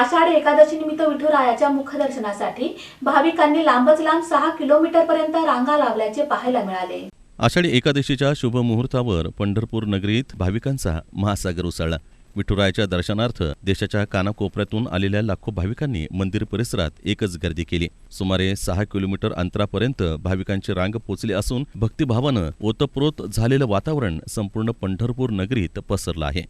आषाढी एकादशी निमित्त विठुरायाच्या मुखदर्शनासाठी भाविकांनी लांबच लांब सहा किलोमीटर पर्यंत रांगा लावल्याचे पाहायला मिळाले. आषाढी एकादशीच्या शुभ मुहूर्तावर पंढरपूर नगरीत भाविकांचा महासागर उसळला. विठुरायाच्या दर्शनार्थ देशाच्या कानाकोपऱ्यातून आलेल्या लाखो भाविकांनी मंदिर परिसरात एकच गर्दी केली. सुमारे सहा किलोमीटर अंतरापर्यंत भाविकांची रांग पोचली असून भक्तिभावानं ओतप्रोत झालेलं वातावरण संपूर्ण पंढरपूर नगरीत पसरलं आहे.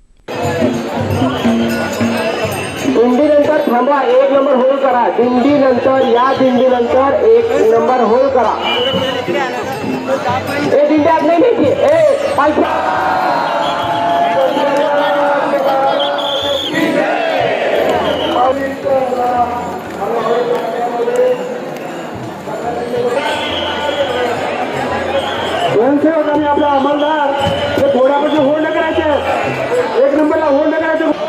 दिंडीनंतर थांबा एक नंबर होल करा. दिंडीनंतर या दिंडीनंतर एक नंबर होल करा. ए दिंडी आत नाही न्यायची ए पालखी स्वयंसेवक आणि आपला अंमलदार. हे थोड्यापासून होल्ड करायचे. एक नंबरला होल्ड करायचं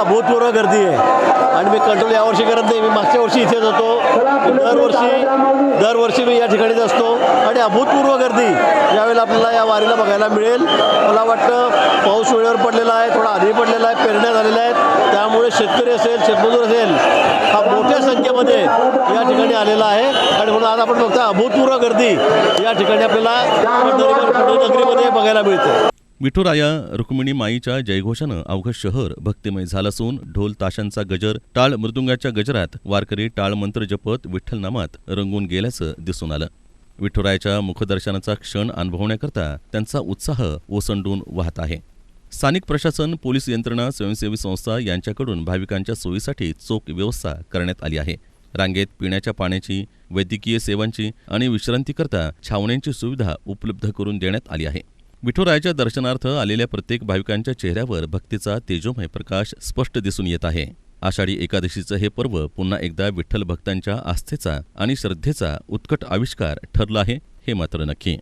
भूतपूर्व गर्दी आहे. आणि मी कंट्रोल यावर्षी करत नाही मी मागच्या वर्षी इथेच होतो. दरवर्षी दरवर्षी मी या ठिकाणीच असतो. आणि अभूतपूर्व गर्दी यावेळेला आपल्याला या वारीला बघायला मिळेल मला वाटतं पाऊस वेळेवर पडलेला आहे थोडा आधी पडलेला आहे पेरण्या झालेल्या आहेत. त्यामुळे शेतकरी असेल शेतमजूर असेल हा मोठ्या संख्येमध्ये या ठिकाणी आलेला आहे. आणि म्हणून आज आपण बघता अभूतपूर्व गर्दी या ठिकाणी आपल्याला नगरीमध्ये बघायला मिळते. विठुराया रुक्मिणी माईच्या जयघोषानं अवघं शहर भक्तिमय झालं असून ढोल ताशांचा गजर टाळ मृदुंगाच्या गजरात वारकरी टाळ मंत्र जपत विठ्ठलनामात रंगून गेल्याचं दिसून आलं. विठुरायाच्या मुखदर्शनाचा क्षण अनुभवण्याकरता त्यांचा उत्साह ओसंडून वाहत आहे. स्थानिक प्रशासन पोलीस यंत्रणा स्वयंसेवी संस्था यांच्याकडून भाविकांच्या सोयीसाठी चोख व्यवस्था करण्यात आली आहे. रांगेत पिण्याच्या पाण्याची वैद्यकीय सेवांची आणि विश्रांतीकरता छावण्यांची सुविधा उपलब्ध करून देण्यात आली आहे. विठुरायाच्या दर्शनार्थ आलेल्या प्रत्येक भाविकांच्या चेहऱ्यावर भक्तीचा तेजोमय प्रकाश स्पष्ट दिसून येत आहे. आषाढी एकादशीचं हे पर्व पुन्हा एकदा विठ्ठल भक्तांच्या आस्थेचा आणि श्रद्धेचा उत्कट आविष्कार ठरलं आहे हे मात्र नक्की.